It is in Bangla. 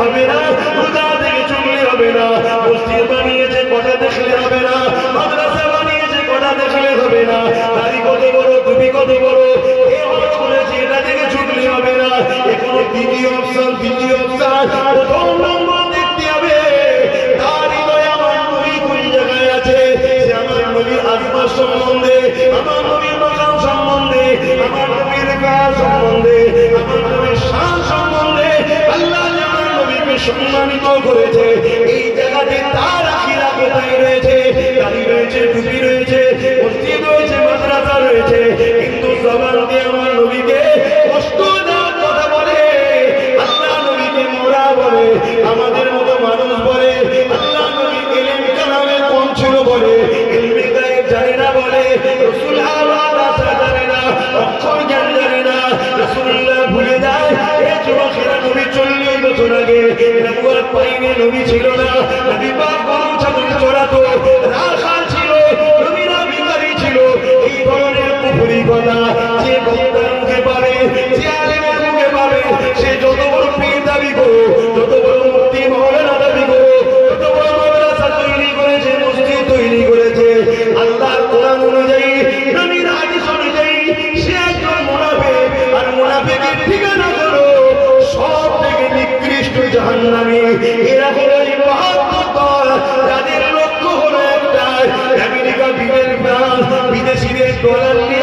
হবে না, রোজা দেখে চললে হবে না, মসজিদ বানিয়েছে, কটা দেখলে হবে না, মাদ্রাসা বানিয়েছে, কটা দেখলে হবে না দাড়ি কত বড় তুমি কত বড় আমার নবীর আজমার সম্বন্ধে, আমার সম্বন্ধে, আমার সম্মানিত করেছে। এই জায়গাতে তার আখিরা কোথায় রয়েছে? দাড়ি রয়েছে, টুপি রয়েছে, মসজিদ রয়েছে, মাদ্রাসা রয়েছে। কিন্তু সবার আমার নবীকে কষ্ট দেওয়ার নবুয়াত পাইনি নবী ছিল না। নবী পাক গরু ছাগল চড়াতো জাহান্নামী এরা হলো তাদের লক্ষ্য হলো একটা আমেরিকা বিদেশ বিদেশিদের ডলার